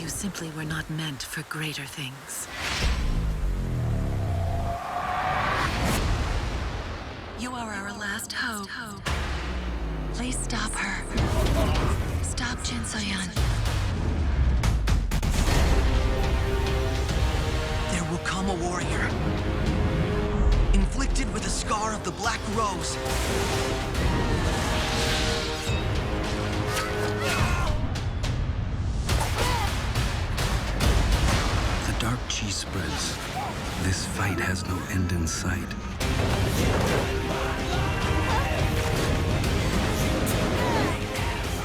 you simply were not meant for greater things. You are our last hope. Please stop her. Stop Jin Soyan. There will come a warrior. Inflicted with a scar of the Black Rose. Fight has no end in sight.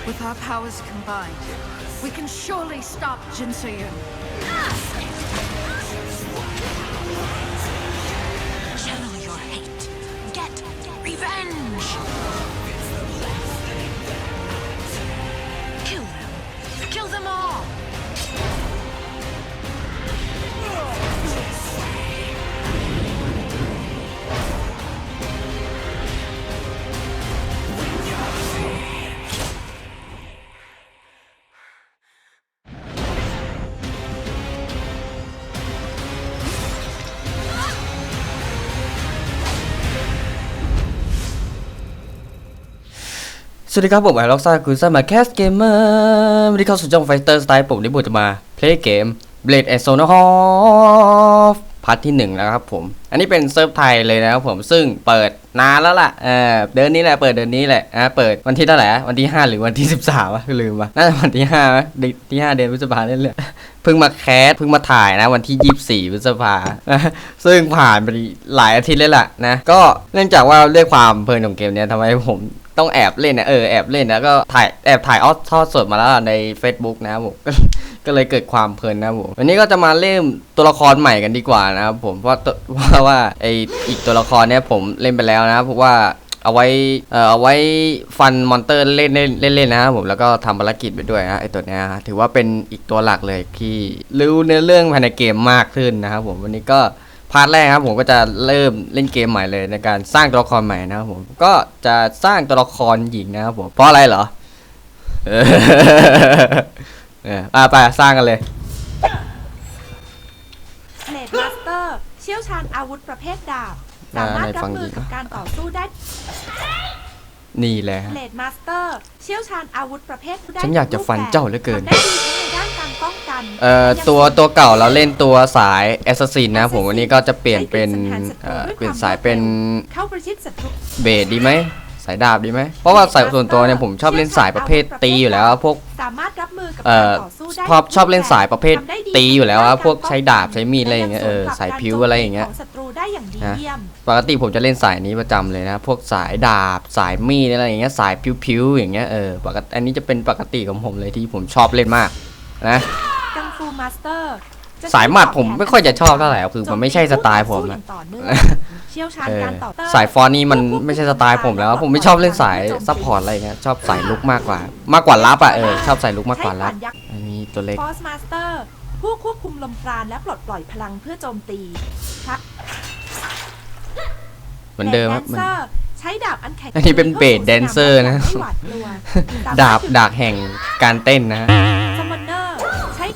With our powers combined, we can surely stop Jinsoyun. Channel สวัสดีครับผมไอล็อกซ่าคุณซ่ามาแคสเกมเมอร์วันนี้เข้าสู่ช่องไฟเตอร์สไตล์ผมที่ผมจะมาเพลย์เกม Blade and Soul of พาร์ทที่หนึ่งนะครับผม อันนี้เป็นเซิร์ฟไทยเลยนะครับผมซึ่งเปิดนานแล้วล่ะเออเดือนนี้แหละเปิดเดือนนี้แหละอะเปิดวันที่เท่าไหร่วันที่ 5 หรือวันที่ 13วะลืมวะน่าจะวันที่5ไหมเดือนที่ 5 เดือนพฤษภาเนี่ยเลยเพิ่งมาแคสเพิ่งมาถ่ายนะวันที่ 24พฤษภาซึ่งผ่านไปหลายอาทิตย์เลยล่ะนะก็เนื่องจากว่าด้วยความเพลินของเกมเนี้ยทำให้ผมต้องแอบเล่นนะเออแอบเล่นนะก็ถ่ายแอบถ่ายออทอดสดมาแล้วใน Facebook นะครับผมก็เลยเกิดความเพลินนะครับผมวันนี้ก็จะมาเล่นตัวละครใหม่กันดีกว่านะครับผมเพราะวเพราว่าไออีกตัวละครเนี้ยผมเล่นไปแล้วนะครับเพราะว่าเอาไว้เอ่อเอาไว้ฟันมอนเตอร์เล่นเล่นเล่นนะครับผมแล้วก็ทำภารกิจไปด้วยนะไอตัวเนี้ยถือว่าเป็นอีกตัวหลักเลยที่รู้เนื้อเรื่องภายในเกมมากขึ้นนะครับผมวันนี้ก็ พาร์ทแรกครับผมก็จะเริ่มเล่นเกมใหม่เลยในการสร้างตัวละครใหม่นะครับผมก็จะสร้างตัวละครหญิงนะครับผมเพราะอะไรเหรอเออเอออะไปสร้างกันเลยเลดมาสเตอร์ เชี่ยวชาญอาวุธประเภทดาบ สามารถรับมือกับการต่อสู้ได้นี่แหละเลดมาสเตอร์ เชี่ยวชาญอาวุธประเภทได้ฉันอยากจะฟันเจ้าเหลือเกิน ทำได้ดี เอ่อตัวตัวเก่าเราเล่นตัวสายแอสซัสซินนะผมวันนี้ก็จะเปลี่ยนเป็นเอ่อเปลี่ยนสายเป็นเข้าประชิดศัตรูเบสดีไหมสายดาบดีไหมเพราะว่าสายส่วนตัวเนี่ยผมชอบเล่นสายประเภทตีอยู่แล้วพวกสามารถรับมือกับเอ่การอต่อสู้ได้ชอบชอบเล่นสายประเภทตีอยู่แล้วอะพวกใช้ดาบใช้มีดอะไรอย่างเงี้ยเออสายพิ้วอะไรอย่างเงี้ย ขศัตรูได้อย่างดีนะเยี่ยม ปกติผมจะเล่นสายนี้ประจำเลยนะ พวกสายดาบสายมีดอะไรอย่างเงี้ยสายพิ้วๆอย่างเงี้ยเออปกติอันนี้จะเป็นปกติของผมเลยที่ผมชอบเล่นมากนะ กังฟูมาสเตอร์จะสายหมัดผมไม่ค่อยจะชอบเท่าไหร่คือมันไม่ใช่สไตล์ผมอะอะต่อเนื่องเชี่ยวชาญเออการต่อต้านสายฟอนต์นี่มันไม่ใช่สไตล์ผมแล้ว ผมไม่ชอบเล่นสายซัพพอร์ตอะไรเงี้ยชอบสายลุกมากกว่า มากกว่ารับอะเออชอบสายลุกมากกว่ารับใช้ขยักษ์ อันนี้ตัวเล็ก ฟอสมาสเตอร์ผู้ควบคุมลมปราณและปลดปล่อยพลังเพื่อโจมตีพระเหมือนเดิมครับแดนมันเซอร์ใช้ดาบอันแข็งอันนี้เป็นเบสแดนเซอร์นะ ไม่หวาดกลัวดาบดาบแห่งการเต้นนะฮะ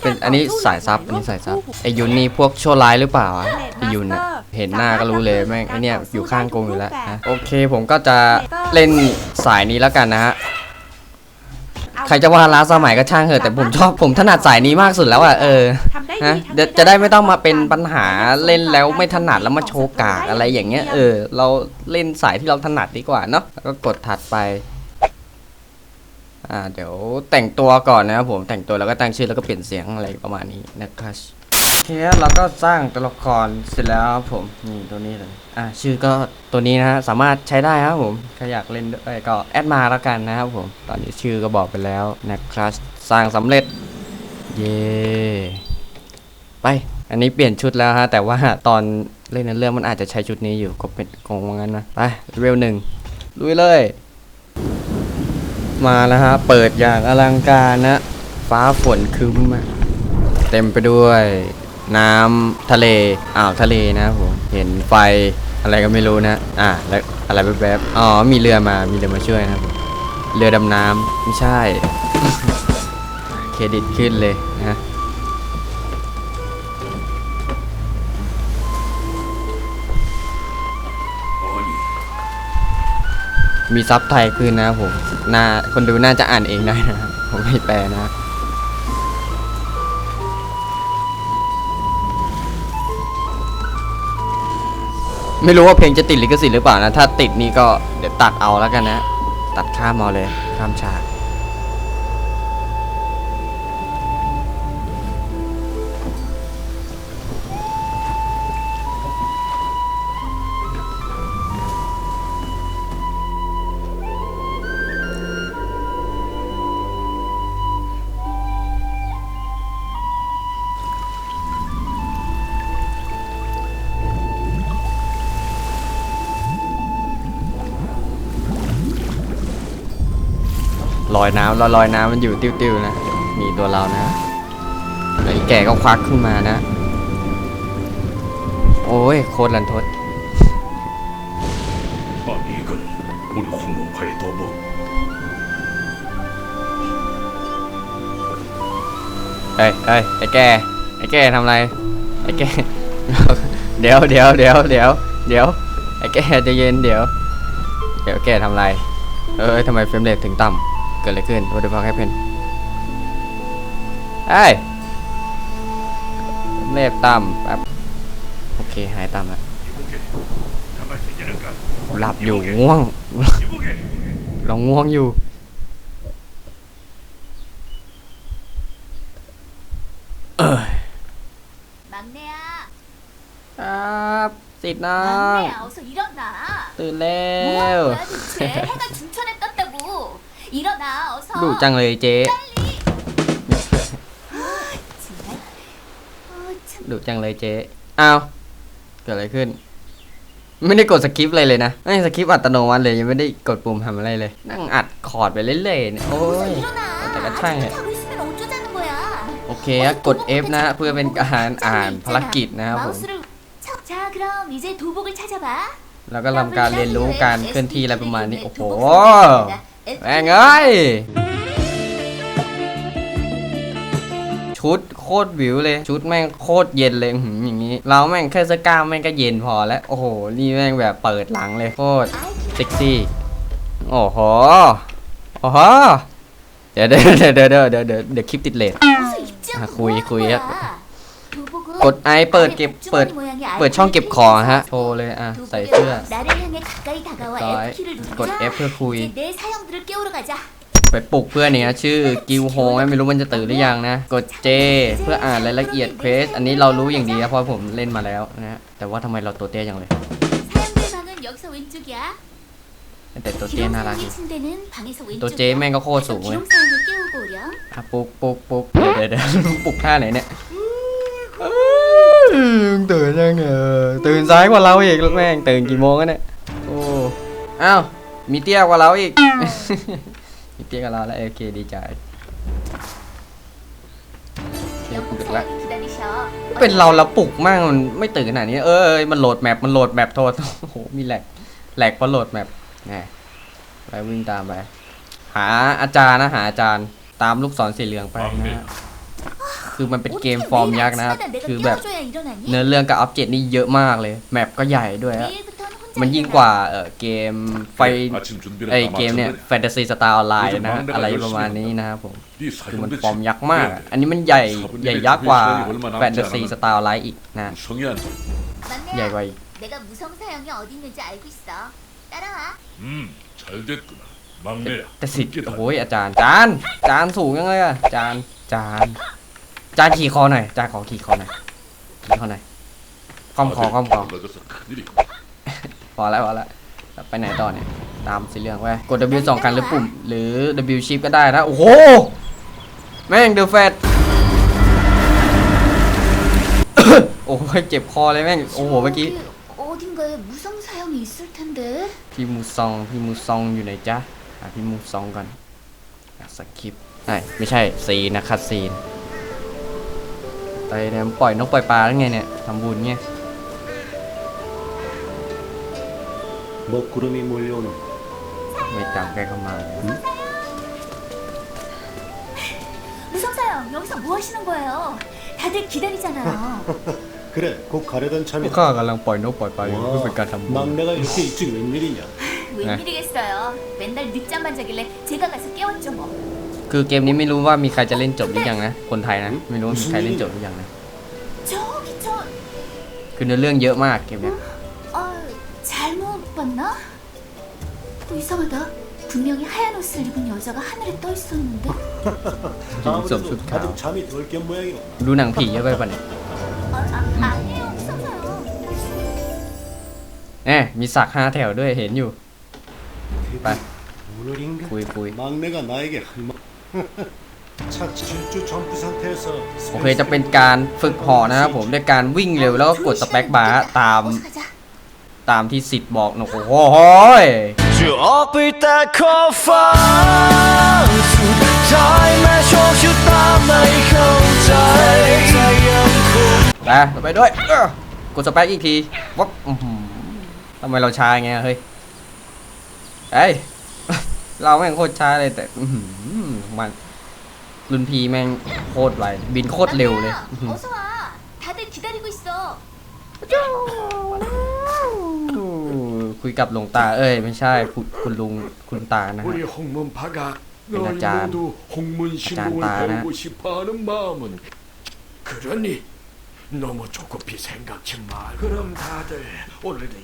เป็กานรอันนี้ต่สู้สายซับหอัลนนี้สายซับคู่ไอยุนนี่พวกชั่วร้ายหรือเปล่าอะไอยุนอะเห็นหน้าก็รู้เลยแม่งไอเนี่ยอยู่ข้างกงอยู่แล้วนะโอเคผมก็จะเล่นสายนี้แล้วกันนะฮะใครจะว่าล้าสมัยก็ช่างเถอะแต่ผมชอบผมถนัดสายนี้มากสุดแล้วอะเออทำได้ฮะทั้งเดี๋ยวในจะได้ไม่ต้องมาเป็นด้ปัญหาเล่นแล้วไม่ถนัดแล้วมาโชว์กากอะไรอย่างเงี้ยเออ เราเล่นสายที่เราถนัดดีกว่าเนาะแล้วก็กดถัดไป อ่าเดี๋ยวแต่งตัวก่อนนะครับผมแต่งตัวแล้วก็ตั้งชื่อแล้วก็เปลี่ยนเสียงอะไรประมาณนี้นะครับโอเคครับเราก็สร้างตัวละครเสร็จแล้วครับผมนี่ตัวนี้เลยอ่าชื่อก็ตัวนี้นะฮะสามารถใช้ได้ครับผมใครอยากเล่นด้วยก็แอดมาแล้วกันนะครับผมตอนนี้ชื่อก็บอกไปแล้วนะครับสร้างสำเร็จเย่ไปอันนี้เปลี่ยนชุดแล้วฮะแต่ว่าตอนเล่นในเรื่องมันอาจจะใช้ชุดนี้อยู่ก็เป็นคงว่างั้นนะไปเวลหนึ่งลุยเลย มาแล้วฮะ เปิดอย่างอลังการนะ ฟ้าฝนครึ้มเต็มไปด้วย น้ำทะเล อ่าวทะเลนะผม เห็นไฟอะไรก็ไม่รู้นะ อ่าแล้วอะไรแบบๆ อ๋อ มีเรือมา มีเรือมาช่วยนะผม เรือดำน้ำไม่ใช่ เครดิตขึ้นเลยนะมีซับไทยขึ้นนะผม น่าคนดูน่าจะอ่านเองได้นะครับผมไม่แปลนะไม่รู้ว่าเพลงจะติดลิขสิทธิ์หรือเปล่านะ ถ้าติดนี่ก็เดี๋ยวตัดเอาแล้วกันนะ ตัดข้ามเอาเลย ข้ามฉาก ลอยน้ำแล้วลอยน้ำมันอยู่ติ้วๆนะ มีตัวเรานะไอ้แก่ก็ควักขึ้นมานะ โอ้ย โคตรลันทดเฮ้ยเฮ้ยไอ้แก่ไอ้แก่ทำไร ไอ้แก่เดี๋ยวเดี๋ยวเดี๋ยวเดี๋ยวเดี๋ยวไอ้แก่จะเย็นเดี๋ยว เดี๋ยวแก่ทำไร เออทำไมเฟรมเรทถึงต่ำ กิดอะไรขึ้น what the วแค่ happened เอ้ยเล็บตามแป๊บโอเค หายตามแล้วหลับอยู่ง่วง เรงง่วงอยู่เออครับสิทน้ตื่นแล้ว 일어나 어서 ดุจังเลยเจ๊ 정말 어, 참 ดุจังเลยเจ๊อ้าวเกิดอะไรขึ้น ไม่ได้กดสคริปต์อะไรเลยนะไม่สคริปต์อัตโนมัติเลยยังไม่ได้กดปุ่มทำอะไรเลย นั่งอัดคอร์ดไปเรื่อยๆเนี่ยโอ้ 어서 ย 일어나แต่ก็ 아직 ช่าง 이렇게 เนี่ย 하고 있으면 어쩌자는 거야 โอเคครับกด F นะ เพื่อเป็นการอ่านภารกิจนะครับผม 마우스를 쳐. 자 그럼 이제 도복을 찾아봐 แล้วก็ทำการเรียนรู้การเคลื่อนที่อะไรประมาณนี้ โอ้โห แม่งเอ้ย ชุดโคตรวิวเลย ชุดแม่งโคตรเย็นเลยหืมอย่างนี้ เราแม่งแค่สก้ามแม่งก็เย็นพอแล้ว โอ้โห นี่แม่งแบบเปิดหลังเลยโคตรเซ็กซี่ โอ้โห โอ้โห เดี๋ยวเดี๋ยวเดี๋ยวเดี๋ยวเดี๋ยวเดี๋ยวคลิปติดเลทคุยคุยครับ กดไอเปิดเก็บเปิด เปิดช่องเก็บของฮะโชว์เลยอะใส่เสื้อร้อยกด F เพื่อคุย ไปปลุกเพื่อนเนี่ยชื่อกิวโฮไม่รู้มันจะตื่นหรือยังนะ กด J เพื่ออ่านรายละเอียดเควสอันนี้เรารู้อย่างดีนะเพราะผมเล่นมาแล้วนะแต่ว่าทำไมเราตัวเตี้ยอย่งเลยแต่ตัวเจน่ารักตัวเจแม่งก็โคตรสูงเลยปลุกปลุกปลุกเดี๋เดี๋ยวปลุกท่าไหนเนี่ย ตื่นยังเออตื่นสายกว่าเราอีกแม่งตื่นกี่โมงกันเนี่ยโอ้อ้าวมีเตี้ยกว่าเราอีก มีเตี้ยกว่าเราแล้วโอเคดีใจเป็นเราแล้วปลุกมากมันไม่ตื่นขนาดนี้เออมันโหลดแมปมันโหลดแมปโทษโอ้โหมีแหลกแหลกพอโหลดแมปนะไปวิ่งตามไป หาอาจารย์นะหาอาจารย์ตามลูกศรสีเหลืองไปนะ คือมันเป็นเกมฟอร์มยากนะครับคือแบบเนื้อเรื่องกับอัปเดตนี่เยอะมากเลย แมปก็ใหญ่ด้วยครับมันยิ่งกว่าเกมไฟเกมเนี่ยแฟนตาซีสตาร์ออนไลน์นะ อะไรประมาณนี้นะครับผมคือมันฟอร์มยักษ์มาก อันนี้มันใหญ่ใหญ่ยักษ์กว่าแฟนตาซีสตาร์ออนไลน์อีกนะใหญ่กว่าแต่สิโอ้ยอาจารย์จานจานสูงยังไงอะจาน จานจานขี่คอหน่อยจานขอขี่คอหน่อยขี่คอหน่อยคอมคอคอมคอพอแล้วพอแล้วไปไหนต่อเนี่ยตามสีเหลืองไว้กด W 2กันหรือปุ่ม หรือ W shift ก็ได้นะ โอ้โห แม่งเดือดแฟดโอ้โหเจ็บคอเลยแม่ง โอ้โหเมื่อกี้พี่มูซองพี่มูซองอยู่ไหนจ๊ะหาพี่มูซองก่อนสกิป ไอ้ไม่ใช่ซีนนะคัดซีนไปเนี่ยปล่อยนกปล่อยปลาแล้วไงเนี่ยทำบุญไง 먹구름이 몰려오는 ไม่จำแกเข้ามาเลย 무성 사형 여기서 뭐 하시는 거예요? 다들 기다리잖아요. 그래 곧 가려던 พวก 참이다 ข้ากำลังปล่อยนกปล่อยปลาอยู่เพื่อเป็นการทำบุญ 막내가 이렇게 일찍 웬일이냐 웬일이겠어요. 맨날 늦잠만 자길래 제가 가서 깨웠죠 뭐. คือเกมนี้ไม่รู้ว่ามีใครจะเล่นจบหรือยังนะ คนไทยนะ ไม่รู้ว่ามีใครเล่นจบหรือยังนะ 저기 저... คือเนื้อเรื่องเยอะมากเกมเนี้ย 아... 잘못 봤나? 어, 이상하다. 분명히 하얀 옷을 입은 여자가 하늘에 떠 있었는데. 아무래도 좋다. 가득 잠이 덜 깬 모양이오 ดูหนังผีเยอะไปป่ะเนี่ย 아, 아 아니에요. 없어서요. แหมมีสักห้าแถวด้วยเห็นอยู่ 아. 오늘인가? 구이, 구이. 막내가 나에게 할말 โอเคจะเป็นการฝึกห่อนะครับผมด้วยการวิ่งเร็วแล้วก็กดสเปกบาร์ตามตามที่สิทธ์บอกนะโอ้โหจะออกไปแต่ขอบฟ้าสุดท้ายแม้โชคชะตาไม่เข้าใจนะไปด้วยกดสเปกอีกทีวับทำไมเราช้าไงเฮ้ยเอ้ เราแม่งโคตรช้าเลยแต่อื้อหือมันรุ่นพีแม่งโคตรไวบินโคตรเร็วเลย 막내야, อื้อหือ 어서 와. 다들 기다리고 있어. คุยกับหลวงตาเอ้ย ไม่ใช่คุณคุณลุงคุณตานะฮะ 우리 홍문 파가 너희 일어나자. 모두 홍문 신공을 일어나자. 배우고 싶어하는 마음은 그러니 너무 조급히 생각지 말. 그럼 다들 오늘도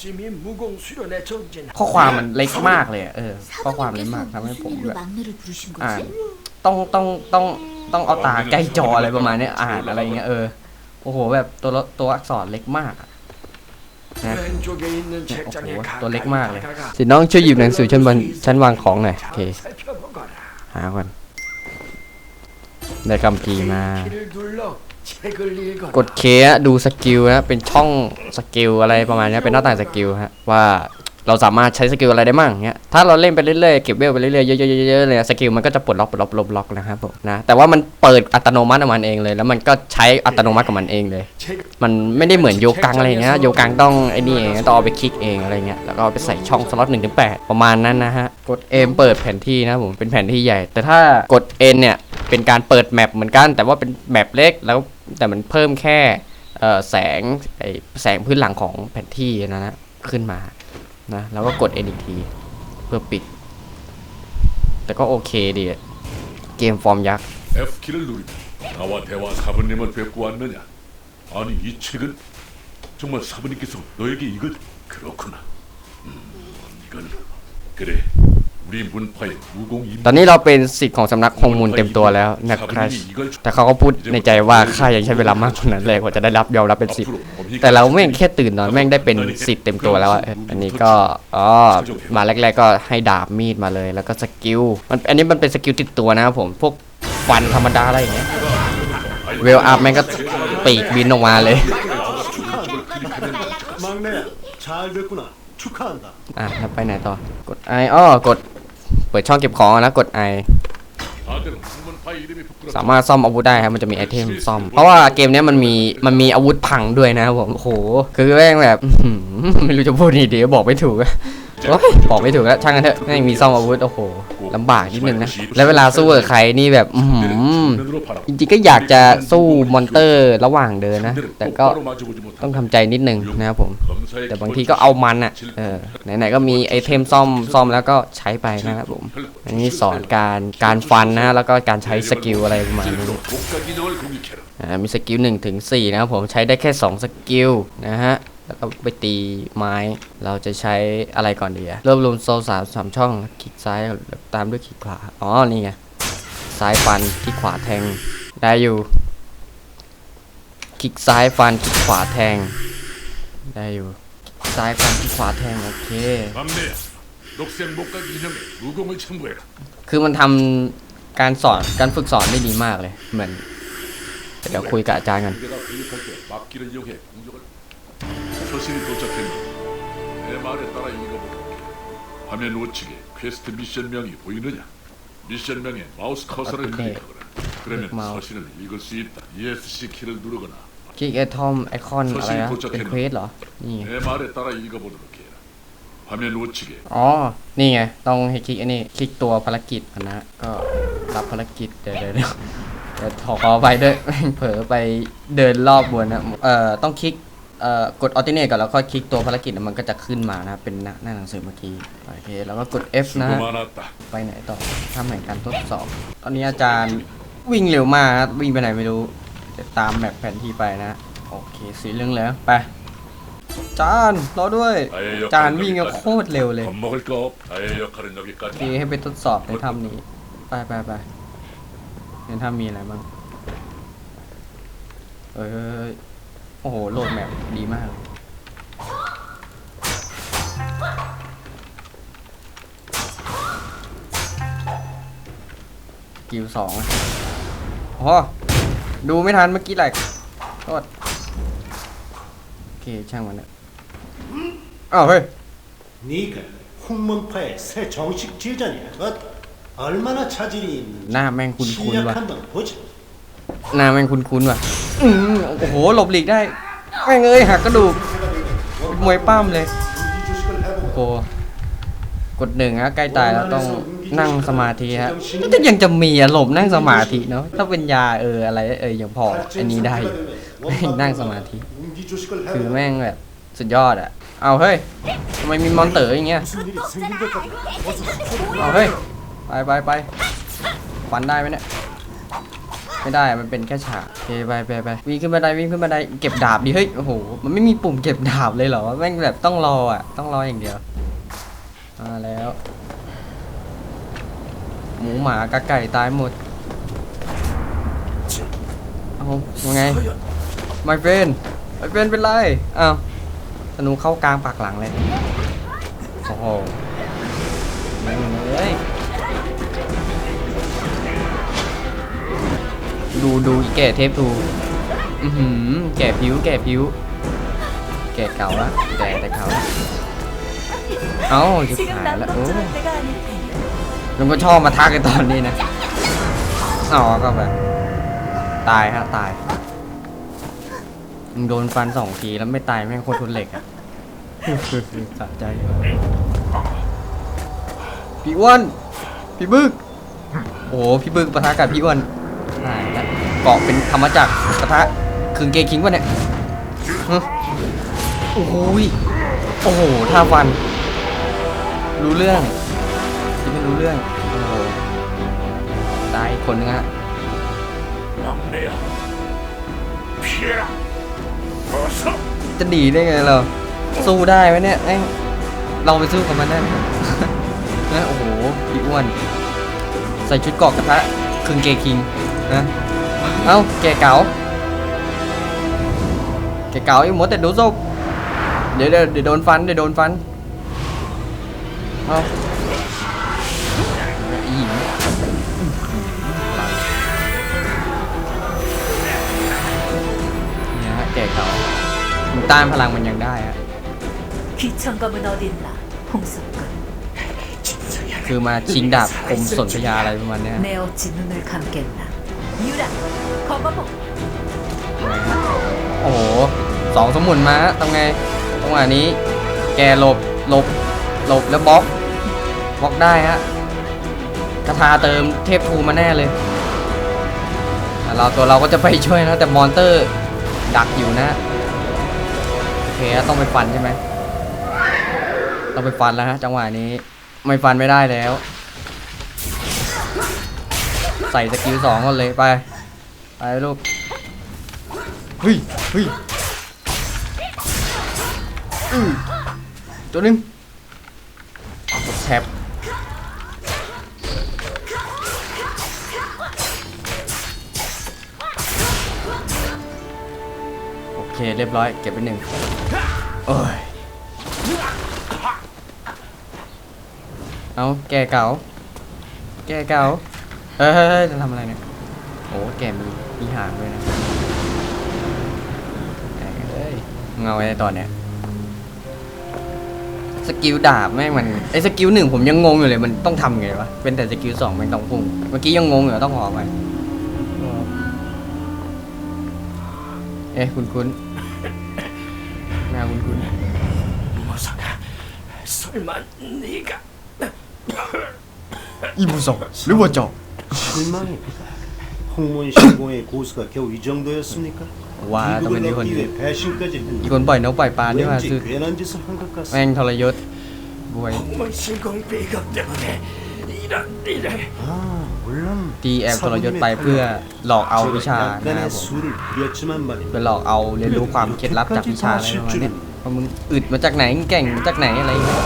열심히 무공 수련에 전진. ข้อความมันเล็กมากเลยอะเออ ข้อความเล็กมากทำให้ผม 무슨 แบ 일로 บ 막내를 부르신 อ่าน 거지? ต้องต้องต้องต้องเอาตาใกล้จออะไรประมาณเนี้ยอ่านอะไรเงี้ยเออ โอ้โหแบบตัวละตัวอักษรเล็กมากอะนะ 왼쪽에 있는 โอ้ 책장에 โห 가까이 ตัวเล็กมากเลย 다가가 สิน้องช่วยหยิบหนังสือชั้นบนชั้นวางของหน่อยโอเค 잘 살펴보거라. หาก่อนได้คำพีร์มา กดเคดูสกิลนะเป็นช่องสกิลอะไรประมาณนี้เป็นหน้าต่างสกิลฮะว่าเราสามารถใช้สกิลอะไรได้มั่งเงี้ยถ้าเราเล่นไปเรื่อยๆเก็บเวลไปเรื่อยๆเยอะๆเลยสกิลมันก็จะปลดล็อกปลดล็อกปลดล็อกนะครับผมนะแต่ว่ามันเปิดอัตโนมัติของมันเองเลย แล้วมันก็ใช้อัตโนมัติของมันเองเลย มันไม่ได้เหมือนโยกังอะไรเงี้ยโยกังต้องไอ้นี่เองต้องเอาไปคลิกเองอะไรเงี้ยแล้วก็ไปใส่ช่องสล็อตหนึ่งถึงแปดประมาณนั้นนะฮะกดเอมเปิดแผนที่นะผมเป็นแผนที่ใหญ่ แต่ถ้ากดเอ็นเนี่ยเป็นการเปิดแมปเหมือนกัน แต่ว่าเป็นแมปเล็กแล้ว แต่มันเพิ่มแค่เอ่อแสงไอแสงพื้นหลังของแผนที่นะนะขึ้นมานะแล้วก็กด N อีกทีเพื่อปิด แต่ก็โอเคดีอะเกมฟอร์มยักษ์ F키를 누르면 나와 대화 사부님을 뵙고 왔느냐? 아니 이 책은 정말 사부님께서 너에게 이걸 그렇구나. 음, 이건 그래. ตอนนี้เราเป็นสิทธิ์ของสำนักฮงมูลเต็มตัวแล้วนะครับแต่เขาก็พูดในใจว่าข้ายังใช้เวลามากกว่านั้นเลยกว่าจะได้รับยอมรับเป็นสิทธิ์แต่เราแม่งแค่ตื่นนอนแม่งได้เป็นสิทธิ์เต็มตัวแล้วอันนี้ก็อ๋อมาแรก ๆ ก็ให้ดาบมีดมาเลย แล้วก็สกิลมันอันนี้มันเป็นสกิลติดตัวนะครับผมพวกฟันธรรมดาอะไรอย่างเงี้ยเวลอัพแม่งก็ปีกบินออกมาเลยอะไปไหนต่อกดไออ้อกด เปิดช่องเก็บของนะกด I สามารถซ่อมอาวุธได้ครับ มันจะมีไอเทมซ่อม เพราะว่าเกมนี้มันมี มันมีอาวุธพังด้วยนะผม โอ้โห คือแม่งแบบไม่รู้จะพูดนี่ดีบอกไม่ถูกบอกไม่ถูกแล้ว ช่างกันเถอะไม่มีซ่อมอาวุธ โอ้โห ลำบากนิดนึงนะ แล้วเวลาสู้กับใครนี่แบบ อืมจริงๆก็อยากจะสู้มอนเตอร์ระหว่างเดินนะ แต่ก็ต้องทำใจนิดนึงนะครับผม แต่บางทีก็เอามันอะ เออ ไหนๆก็มีไอเทมซ่อมซ่อมแล้วก็ใช้ไปนะครับผม อันนี้สอนการการฟันนะ แล้วก็การใช้สกิลอะไรประมาณนี้มีสกิล1ถึง4นะครับผม ใช้ได้แค่ 2 สกิลนะฮะ แล้วก็ไปตีไม้ เราจะใช้อะไรก่อนดีอะเริ่มรวมโซลสามสามช่องคลิกซ้ายตามด้วยคลิกขวา อ๋อ นี่ไง ซ้ายฟันคลิกขวาแทง ได้อยู่ คลิกซ้ายฟันคลิกขวาแทง ได้อยู่ ซ้ายฟันคลิกขวาแทง โอเค คือมันทำการสอน การฝึกสอนได้ดีมากเลย เหมือน เดี๋ยวคุยกับอาจารย์กัน 이게다 회입할 때 막기를 이용해 공격을 서신이 도착했나? 내 말에 따라 읽어보게. 화면 우측에 퀘스트 미션명이 보이느냐? 미션명에 마우스 커서를 아, 근데 클릭하거나 그러면 마우스. 서신을 읽을 수 있다. ESC 키를 누르거나 คลิกไอทอมไอคอนอะไรนะเป็นเควสเหรอ นี่ไง 내 말에 따라 읽어보도록 해라. 화면 우측에 อ๋อ นี่ไง ต้องให้คลิกอันนี้ คลิกตัวภารกิจก่อนนะ ก็รับภารกิจ เดี๋ยวเดี๋ยวเดี๋ยว แต่ขอขอไปด้วย เผลอไปเดินรอบบนนะเอ่อต้องคลิก กดออติเนตก่อนแล้วก็คลิกตัวภารกิจมันก็จะขึ้นมานะเป็นหน้าหนังสือเมื่อกี้โอเคแล้วก็กด F นะไปไหนต่อทำแห่งการทดสอบ ตอนนี้อาจารย์วิ่งเร็วมากนะวิ่งไปไหนไม่รู้จะตามแมปแผนที่ไปนะโอเคสีเรื่องแล้วไปจานรอด้วย จานวิ่งโคตรเร็วเลยทีให้ไปทดสอบในถ้ำนี้ ไปไปไปในถ้ำมีอะไรบ้างเอ้ย โอ้โหโหลดแมปดีมากเลยกิวสองอะอ๋อดูไม่ทันเมื่อกี้แหละโทษโอเค ช่างมันนะอ้าวเฮ้ย 네가 홍문파의 새 정식 제자냐? 어때? 얼마나 자질이 있는지 หน้าแม่งคุ้นๆ 실력 ว่ะ 한번 보자. หน้าแม่งคุ้นๆว่ะโอ้โหหลบหลีกได้แม่งเอ้ยหักกระดูกมวยป้ามเลยโอ้โหกดหนึ่งฮะใกล้ตายแล้วต้องนั่งสมาธิฮะก็ยังจะมีอารมณ์นั่งสมาธิเนาะถ้าเป็นยาเอออะไรเออยังพออันนี้ได้นั่งสมาธิ คือแม่งแบบสุดยอดอะเอาเฮ้ยทำไมมีมอนเตอร์อย่างเงี้ยเอาเฮ้ยไปไปไปฟันได้ไหมเนี่ย ไม่ได้มันเป็นแค่ฉากโอเคไปไปไปวิ่งขึ้นบันไดวิ่งขึ้นบันไดเก็บดาบดิเฮ้ยโอ้โหมันไม่มีปุ่มเก็บดาบเลยเหรอแม่งแบบต้องรออะต้องรออย่างเดียวมาแล้ว หมูหมากระไก่ตายหมดเอายังไง my friend my friend เป็นไรอ้าวธนูเข้ากลางปากหลังเลยโอ้โหเอ้ย ดูดูอีแก่เทปดูอือหือแก่ผิวแก่ผิว แก่เก่าละแก่แต่เก่าละเอ้าจะหายแล้วโอ้ลุงก็ชอบมาทักกันตอนนี้นะอ๋อก็แบบตายฮะตายมึงโดนฟันสองทีแล้วไม่ตายแม่งโคตรทุนเหล็กอะสะใจพี่อ้วนพี่บึกโอ้โหพี่บึกปะทะกับพี่อ้วนหายแล้ว เกาะเป็นธรรมจักรกระทะคืนเกคิงวะเนี่ยโอ้ยโอ้โหท่าฟัน รู้เรื่องที่ไม่รู้เรื่องโอ้โหตายคนนึงฮะจะดีได้ไงเราสู้ได้ไหมเนี่ยเราไปสู้กับมันได้ไหมนะโอ้โหพี่อ้วน ใส่ชุดเกาะกระทะคืนเกคิงนะ เอ้าแกเก๋าแกเก๋าอีกหมดแต่ดูศพเดี๋ยวเดี๋ยวเดี๋ยวโดนฟันเดี๋ยวโดนฟันเอ้าอีหญิงเนี่ยฮะแกเก๋ามันต้านพลังมันยังได้ฮะ 귀천검은 어딨나? 홍석군 คือมาชิงดาบคมสนธยาอะไรประมาณเนี้ย 내 어찌 눈을 감겠나? โอ้โหสองสมุนมาทำไงจังหวะนี้ แกหลบหลบหลบแล้วบล็อกบล็อกได้ฮะคาถาเติมเทพภูมาแน่เลย เราตัวเราก็จะไปช่วยนะ แต่มอนเตอร์ดักอยู่นะโอเคต้องไปฟันใช่ไหมต้องไปฟันแล้วฮะจังหวะนี้ไม่ฟันไม่ได้แล้ว ใส่สกิลสองก่อนเลยไป ไปลูกเฮ้ยเฮ้ยอือตัวหนึงแท็บโอเคเรียบร้อย เก็บไปหนึ่งโอ้ยเอาแกเก่า แกเก่า เฮ้ยจะทำอะไรเนี่ย โอ้แกมีมีหางด้วยนะเอ้ยเงาไอ้ตอนเนี้ย สกิลดาบแม่งมันไอ้สกิลหนึ่งผมยังงงอยู่เลย มันต้องทำไงวะ เป็นแต่สกิลสองมันต้องพุ่ง เมื่อกี้ยังงงอยู่ต้องหอไปเอ๊ะคุณคุณงาคุณคุณまさかそれまにがイブさんルワちゃん 실망입니다. 홍 홍문 신공의 고수가 겨우 이 정도였습니까? ว่าต้องเป็นอีก 비극을 คน 얻기 นี้ 위해 배신까지 อีกคนปล่อยนกปล่อยปลาด้วยว่า 왠지 คือ 괜한 짓을 한 것 แม่ง 같습니다. ทรยศบวย 아, 물론 ตีแอบทรยศไปเพื่อหลอกเอาวิชานะครับ 약간의 ผม 수를 부렸지만 เพื่อ 말입니다. หลอกเอาเรียนรู้ความเคล็ดลับจากวิชาอะไรประมาณเนี้ยว่ามึงอึดมาจากไหนมึงเก่งมาจากไหนอะไรอย่างเงี้ย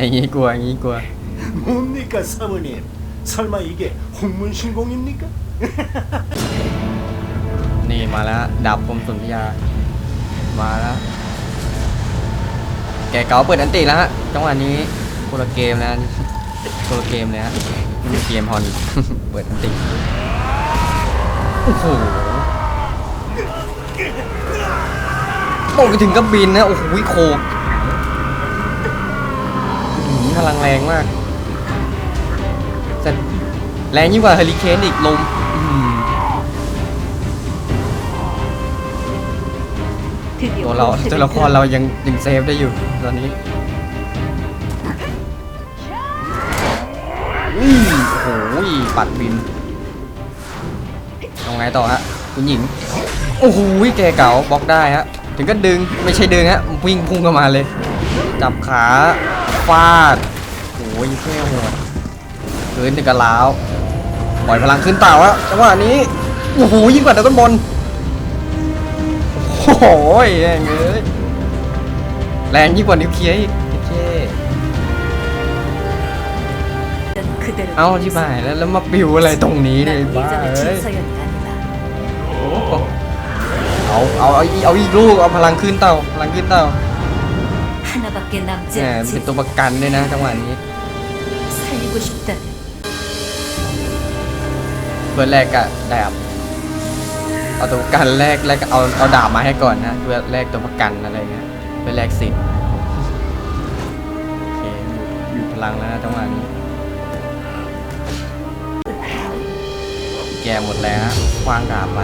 อย่างงี้กลัวอย่างงี้กลัว 뭡니까 사모님? 설마 이게 홍문 신공입니까? นี่มาแล้วดาบคมสุนทยา มาแล้ว แกเก๋าเปิดอันติแล้วฮะจังหวะนี้คนละเกมนะคนละเกมเลยฮะนี่เกมฮอน เปิดอันติโอ้โหโอ้ไปถึงก็บินนะโอ้โหโคกอื้อหือพ ลังแรงมากแต่แรงยิ่งกว่าเฮลิเคนอีกลมอื้อหือตัวเราตัวละครเรายังยังเซฟได้อยู่ตอนนี้อุ้ยโอ้โหปัดบินเอาไงต่อฮะคุณหญิง โอ้โหแกเก่าบล็อกได้ฮะ ถึงก็ดึงไม่ใช่ดึงฮะวิ่งพุ่งเข้ามาเลย จับขา ฟาดโอ้ยแค่หัวพื้นถึงกระล้าวปล่อยพลังขึ้นเต่าฮะจังหวะนี้โอ้โหยิ่งกว่าดราก้อนบอลโอ้โหแรงเอ้ยแรงยิ่งกว่านิวเคลียร์อีกโอเคเอ้าที่บ่ายแล้วแล้วมาปิวอะไรตรงนี้เนี่ยบ้าเอ้ยเอาเอาเอาอีกเอาอีกลูกเอาพลังขึ้นเต่าพลังขึ้นเต่า 하나밖에 แห 남지 มเป็นตัวประกันด้วยนะจังหวะนี้ 살리고 싶다. เพื่อแลกกับดาบเอาตัวประกันแลกแลกเอาเอาดาบมาให้ก่อนนะเพื่อแลกตัวประกันอะไรเงี้ยเพื่อแลกสิทธิ์โอเคหยุดพลังแล้วนะจังหวะนี้ แกหมดแล้วฮะคว้างดาบไป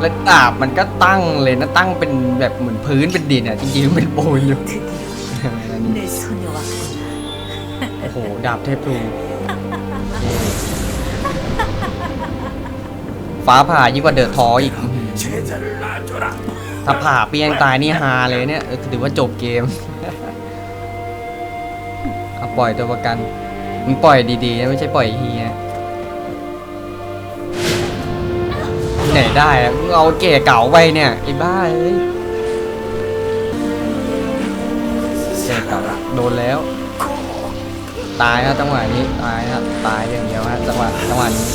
แล้วดาบมันก็ตั้งเลยนะ ตั้งเป็นแบบเหมือนพื้นเป็นดินอ่ะ จริงๆมันเป็นปูนอยู่ 내 손이 왔구나. โอ้โห ดาบเทพทูฟ้าผ่ายิ่งกว่าเดือดทออีก ถ้าผ่าเปี้ยงตายนี่ฮาเลยเนี่ยเออถือว่าจบเกม เอาปล่อยตัวประกัน มึงปล่อยดีๆนะไม่ใช่ปล่อยเฮียที่ไหนได้อะมึงเอาเก๋เก่าไปเนี่ยไอ้บ้าเอ้ย กลับละโดนแล้ว ตายฮะจังหวะนี้ตายฮะตายอย่างเดียวฮะจังหวะจังหวะนี้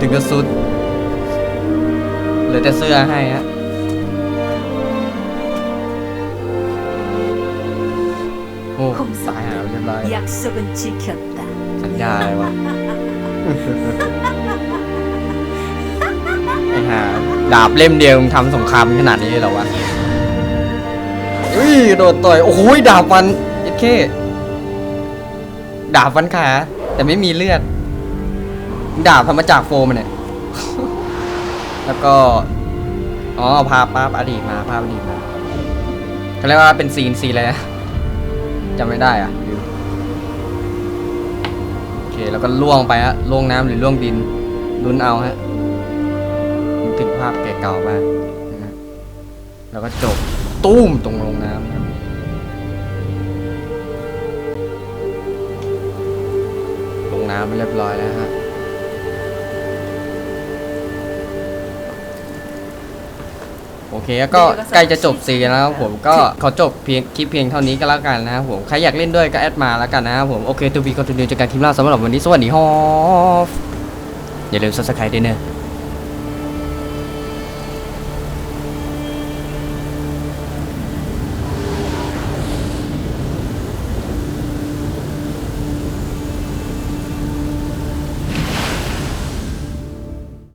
ถึงจะสุดเหลือแต่เสื้อให้ฮะโอ้ตายหาเรียบร้อยสัญญาอะไรวะไอ้ห่าดาบเล่มเดียวมึงทำสงครามขนาดนี้เรอวะ อุ้ยโดดต่อย โอ้โหดาบฟันเอเคดาบฟันขา แต่ไม่มีเลือด ดาบทำมาจากโฟมเนี่ย แล้วก็ อ๋อภาพภาพอดีตมาภาพอดีตมาเขาเรียกว่าเป็นซีนซีนอะไรนะจำไม่ได้อะโอเค แล้วก็ล่วงไปฮะล่วงน้ำหรือล่วงดินลุ้นเอาฮะถึงภาพแก่เก่ามากนะแล้วก็จบ ตุ้มตรงลงน้ำครับลงน้ำไปเรียบร้อยแล้วฮะโอเคก็ใกล้จะจบซีนแล้วครับผมก็ขอจบเพียงคลิปเพียงเท่านี้ก็แล้วกันนะครับผมใครอยากเล่นด้วยก็แอดมาแล้วกันนะครับผมโอเคทูบีคอนติเนียจากการทีมล่าสำหรับวันนี้สวัสดีฮอฟอย่าลืมซับสไครต์ด้วยเนอะ